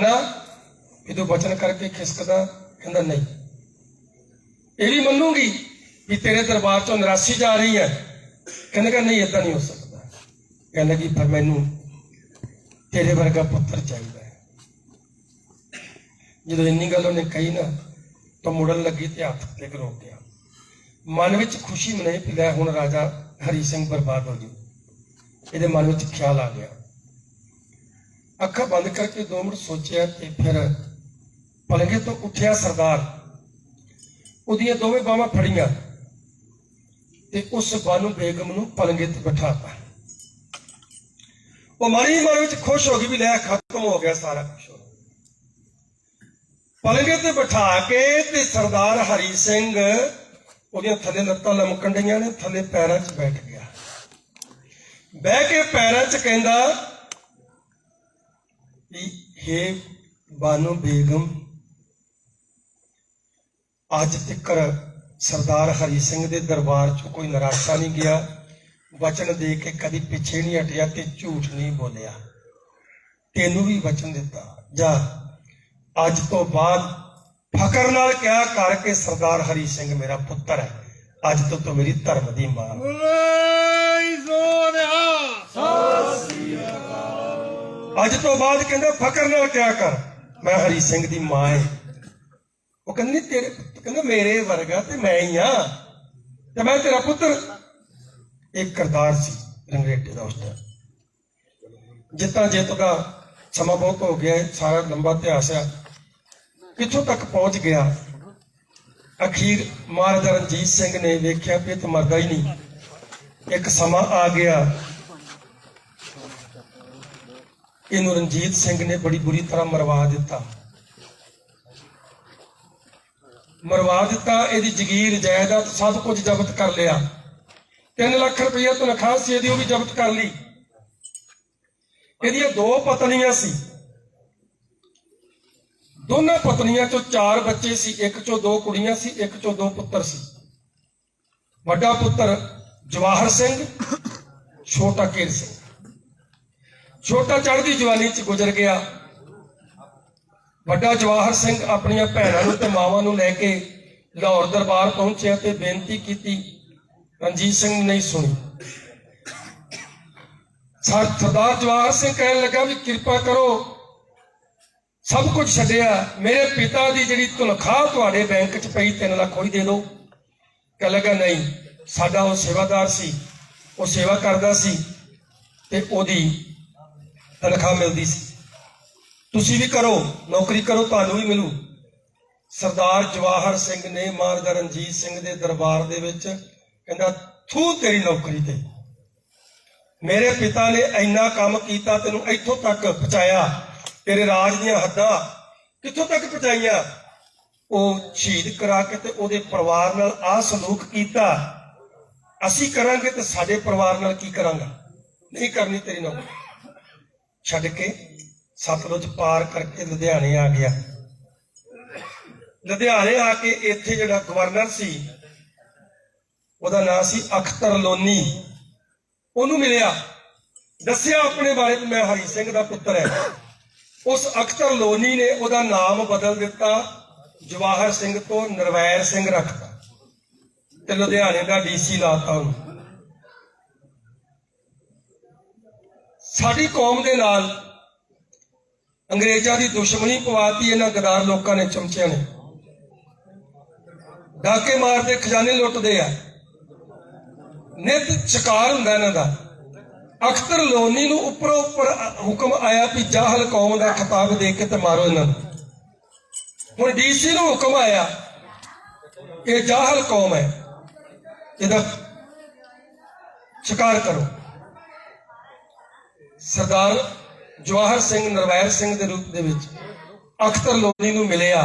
ਮੰਨਾ ਵੀ ਬਚਨ ਕਰਕੇ ਖਿਸਕਦਾ ਕਹਿੰਦਾ ਨਹੀਂ। ਇਹ ਵੀ ਮੰਨੂਗੀ ਵੀ ਤੇਰੇ ਦਰਬਾਰ ਚੋਂ ਨਿਰਾਸ਼ੀ ਜਾ ਰਹੀ ਹੈ। ਕਹਿੰਦਾ ਕਿ ਨਹੀਂ ਇਦਾਂ ਨਹੀਂ ਹੋ ਸਕਦਾ। ਕਹਿੰਦਾ ਕਿ ਪਰ ਮੈਨੂੰ ਤੇਰੇ ਵਰਗਾ ਪੁੱਤਰ ਚਾਹੀਦਾ ਹੈ। ਜਦੋਂ ਇੰਨੀ ਗੱਲ ਉਹਨੇ ਕਹੀ ਨਾ, ਤਾਂ ਮੁੜਨ ਲੱਗੀ ਤੇ ਹੱਥ ਤੇ ਰੋਕ ਗਿਆ। ਮਨ ਵਿੱਚ ਖੁਸ਼ੀ ਮਨਾਈ ਕਿ ਲੈ ਹੁਣ ਰਾਜਾ ਹਰੀ ਸਿੰਘ ਬਰਬਾਦ ਹੋ ਜੂ। ਇਹਦੇ ਮਨ ਵਿੱਚ ਖਿਆਲ ਆ ਗਿਆ। ਅੱਖਾਂ ਬੰਦ ਕਰਕੇ ਦੋ ਮਿੰਟ ਸੋਚਿਆ ਤੇ ਫਿਰ ਪਲੰਗੇ ਤੋਂ ਉੱਠਿਆ ਸਰਦਾਰ। ਉਹਦੀਆਂ ਦੋਵੇਂ ਬਾਹਾਂ ਫੜੀਆਂ ਤੇ ਉਸ ਬਾਨੂ ਬੇਗਮ ਨੂੰ ਪਲੰਗੇ ਤੇ ਬਿਠਾਤਾ। ਉਹ ਮਨ ਮਨ ਵਿੱਚ ਖੁਸ਼ ਹੋ ਗਈ ਵੀ ਲੈ, ਖਤਮ ਹੋ ਗਿਆ ਸਾਰਾ ਕੁਝ ਪਲੰਗੇ ਤੇ ਬਿਠਾ ਕੇ ਤੇ ਸਰਦਾਰ ਹਰੀ ਸਿੰਘ ਉਹਦੀਆਂ ਥੱਲੇ ਲੱਤਾਂ ਲਮਕਣ ਡਈਆਂ ਨੇ, ਥੱਲੇ ਪੈਰਾਂ 'ਚ ਬੈਠ ਗਿਆ। ਬਹਿ ਕੇ ਪੈਰਾਂ 'ਚ ਕਹਿੰਦਾ ਵੀ ਹੇ ਬਾਨੋ ਅੱਜ ਤੱਕ ਸਰਦਾਰ ਹਰੀ ਸਿੰਘ ਦੇ ਦਰਬਾਰ 'ਚ ਕੋਈ ਨਿਰਾਸ਼ਾ ਨਹੀਂ ਗਿਆ। ਵਚਨ ਦੇ ਕੇ ਕਦੀ ਪਿੱਛੇ ਨਹੀਂ ਹਟਿਆ ਤੇ ਝੂਠ ਨਹੀਂ ਬੋਲਿਆ। ਤੈਨੂੰ ਵੀ ਵਚਨ ਦਿੱਤਾ। ਜਾ, ਅੱਜ ਤੋਂ ਬਾਅਦ ਫਕਰ ਨਾਲ ਕਿਹਾ ਕਰਕੇ ਸਰਦਾਰ ਹਰੀ ਸਿੰਘ ਮੇਰਾ ਪੁੱਤਰ ਹੈ? ਅੱਜ ਤੋਂ ਤੂੰ ਮੇਰੀ ਧਰਮ ਦੀ ਮਾਂ। ਅੱਜ ਤੋਂ ਬਾਅਦ ਕਹਿੰਦਾ ਫਕਰ ਨਾਲ ਕਿਆ ਕਰ? ਮੈਂ ਹਰੀ ਸਿੰਘ ਦੀ ਮਾਂ ਹੈ ਉਹ ਕਹਿੰਦੀ, ਤੇਰੇ ਕਹਿੰਦਾ, ਮੇਰੇ ਵਰਗਾ ਤੇ ਮੈਂ ਹੀ ਆ। ਤੇ ਮੈਂ ਤੇਰਾ ਪੁੱਤਰ ਇੱਕ ਕਰਤਾਰ ਸੀ ਰੰਗਰੇਟੇ ਦਾ ਉਸ ਦਾ ਜਿੱਤਾਂ ਜਿੱਤ ਦਾ ਸਮਾਂ ਬਹੁਤ ਹੋ ਗਿਆ, ਸਾਰਾ ਲੰਬਾ ਇਤਿਹਾਸ ਆ। ਕਿੱਥੋਂ ਤੱਕ ਪਹੁੰਚ ਗਿਆ? ਅਖੀਰ ਮਹਾਰਾਜਾ ਰਣਜੀਤ ਸਿੰਘ ਨੇ ਵੇਖਿਆ ਵੀ ਇਹ ਮਰਦਾ ਹੀ ਨਹੀਂ। ਇੱਕ ਸਮਾਂ ਆ ਗਿਆ। ਇਹਨੂੰ ਰਣਜੀਤ ਸਿੰਘ ਨੇ ਬੜੀ ਬੁਰੀ ਤਰ੍ਹਾਂ ਮਰਵਾ ਦਿੱਤਾ। ਮਰਵਾ ਦਿੱਤਾ, ਇਹਦੀ ਜ਼ਗੀਰ, ਜਾਇਦਾਦ ਸਭ ਕੁਝ ਜ਼ਬਤ ਕਰ ਲਿਆ। 3 ਲੱਖ ਰੁਪਏ ਤਨਖਾਹ ਸੀ, ਇਹਦੀ ਉਹ ਵੀ ਜ਼ਬਤ ਕਰ ਲਈ। ਇਹਦੀਆਂ ਦੋ ਪਤਨੀਆਂ ਸੀ। ਦੋਨਾਂ ਪਤਨੀਆਂ ਚੋਂ ਚਾਰ ਬੱਚੇ ਸੀ, ਇੱਕ ਚੋਂ ਦੋ ਕੁੜੀਆਂ ਸੀ, ਇੱਕ ਚੋਂ ਦੋ ਪੁੱਤਰ ਸੀ। ਵੱਡਾ ਪੁੱਤਰ ਜਵਾਹਰ ਸਿੰਘ, ਛੋਟਾ ਕੇਰ ਸਿੰਘ। ਛੋਟਾ ਚੜ੍ਹਦੀ ਜਵਾਨੀ ਚ ਗੁਜ਼ਰ ਗਿਆ। ਵੱਡਾ ਜਵਾਹਰ ਸਿੰਘ ਆਪਣੀਆਂ ਭੈਣਾਂ ਨੂੰ ਤੇ ਮਾਵਾਂ ਨੂੰ ਲੈ ਕੇ ਲਾਹੌਰ ਦਰਬਾਰ ਪਹੁੰਚਿਆ ਤੇ ਬੇਨਤੀ ਕੀਤੀ, ਰਣਜੀਤ ਸਿੰਘ ਨਹੀਂ ਸੁਣੀ। ਸਰਦਾਰ ਜਵਾਹਰ ਸਿੰਘ ਕਹਿਣ ਲੱਗਾ ਵੀ ਕਿਰਪਾ ਕਰੋ, ਸਭ ਕੁਝ ਛੱਡਿਆ। ਮੇਰੇ ਪਿਤਾ ਦੀ ਜਿਹੜੀ ਤਨਖਾਹ ਤੁਹਾਡੇ ਬੈਂਕ 'ਚ ਪਈ 3 ਲੱਖ ਹੋਈ ਦੇ ਦਿਓ। ਕਹਿ ਲੱਗਾ, ਨਹੀਂ, ਸਾਡਾ ਉਹ ਸੇਵਾਦਾਰ ਸੀ, ਉਹ ਸੇਵਾ ਕਰਦਾ ਸੀ ਤੇ ਉਹਦੀ ਤਨਖਾਹ ਮਿਲਦੀ ਸੀ। ਤੁਸੀਂ ਵੀ ਕਰੋ, ਨੌਕਰੀ ਕਰੋ, ਤੁਹਾਨੂੰ ਵੀ ਮਿਲੂ। ਸਰਦਾਰ ਜਵਾਹਰ ਸਿੰਘ ਨੇ ਮਹਾਰਾਜਾ ਰਣਜੀਤ ਸਿੰਘ ਦੇ ਦਰਬਾਰ ਦੇ ਵਿੱਚ ਕਹਿੰਦਾ, ਥੂ ਤੇਰੀ ਨੌਕਰੀ ਤੇ। ਮੇਰੇ ਪਿਤਾ ਨੇ ਇੰਨਾ ਕੰਮ ਕੀਤਾ, ਤੈਨੂੰ ਇੱਥੋਂ ਤੱਕ ਪਹੁੰਚਾਇਆ। ਤੇਰੇ ਰਾਜ ਦੀਆਂ ਹੱਦਾਂ ਕਿੱਥੋਂ ਤੱਕ ਪਹੁੰਚਾਈਆਂ? ਉਹ ਸ਼ਹੀਦ ਕਰਾ ਕੇ ਤੇ ਉਹਦੇ ਪਰਿਵਾਰ ਨਾਲ ਆ ਸਲੂਕ ਕੀਤਾ। ਅਸੀਂ ਕਰਾਂਗੇ ਤੇ ਸਾਡੇ ਪਰਿਵਾਰ ਨਾਲ ਕੀ ਕਰਾਂਗਾ? ਨਹੀਂ ਕਰਨੀ ਤੇਰੀ ਨੌਕਰੀ। ਛੱਡ ਕੇ ਸਤਲੁਜ ਪਾਰ ਕਰਕੇ ਲੁਧਿਆਣੇ ਆ ਗਿਆ। ਲੁਧਿਆਣੇ ਆ ਕੇ ਇੱਥੇ ਜਿਹੜਾ ਗਵਰਨਰ ਸੀ, ਉਹਦਾ ਨਾਮ ਸੀ ਅਖਤਰ ਲੋਨੀ। ਉਹਨੂੰ ਮਿਲਿਆ। ਦੱਸਿਆ ਆਪਣੇ ਬਾਰੇ ਕਿ ਮੈਂ ਹਰੀ ਸਿੰਘ ਦਾ ਪੁੱਤਰ ਹੈ। ਉਸ ਅਖਤਰ ਲੋਨੀ ਨੇ ਉਹਦਾ ਨਾਮ ਬਦਲ ਦਿੱਤਾ, ਜਵਾਹਰ ਸਿੰਘ ਤੋਂ ਨਰਵੈਰ ਸਿੰਘ ਰੱਖਤਾ ਤੇ ਲੁਧਿਆਣੇ ਦਾ ਡੀਸੀ ਲਾਤਾ ਉਹਨੂੰ। ਸਾਡੀ ਕੌਮ ਦੇ ਨਾਲ ਅੰਗਰੇਜ਼ਾਂ ਦੀ ਦੁਸ਼ਮਣੀ ਪਵਾਤੀ, ਇਹਨਾਂ ਗਦਾਰ ਲੋਕਾਂ ਨੇ, ਚਮਚਿਆਂ ਨੇ। ਡਾਕੇ ਮਾਰਦੇ, ਖਜ਼ਾਨੇ ਲੁੱਟਦੇ ਆ। ਨਿਤ ਸ਼ਿਕਾਰ ਹੁੰਦਾ ਇਹਨਾਂ ਦਾ। ਅਖਤਰ ਲੋਨੀ ਨੂੰ ਉੱਪਰੋਂ ਉੱਪਰ ਹੁਕਮ ਆਇਆ ਵੀ ਜਾਹਲ ਕੌਮ ਦਾ ਖਿਤਾਬ ਦੇ ਕੇ ਤੇ ਮਾਰੋ ਇਹਨਾਂ ਨੂੰ। ਹੁਣ ਡੀਸੀ ਨੂੰ ਹੁਕਮ ਆਇਆ ਇਹ ਜਾਹਲ ਕੌਮ ਹੈ। ਇਹਦਾ ਸ਼ਿਕਾਰ ਕਰੋ। ਸਰਦਾਰ ਜਵਾਹਰ ਸਿੰਘ ਨਰਵੈਰ ਸਿੰਘ ਦੇ ਰੂਪ ਦੇ ਵਿੱਚ ਅਖਤਰ ਲੋਨੀ ਨੂੰ ਮਿਲਿਆ।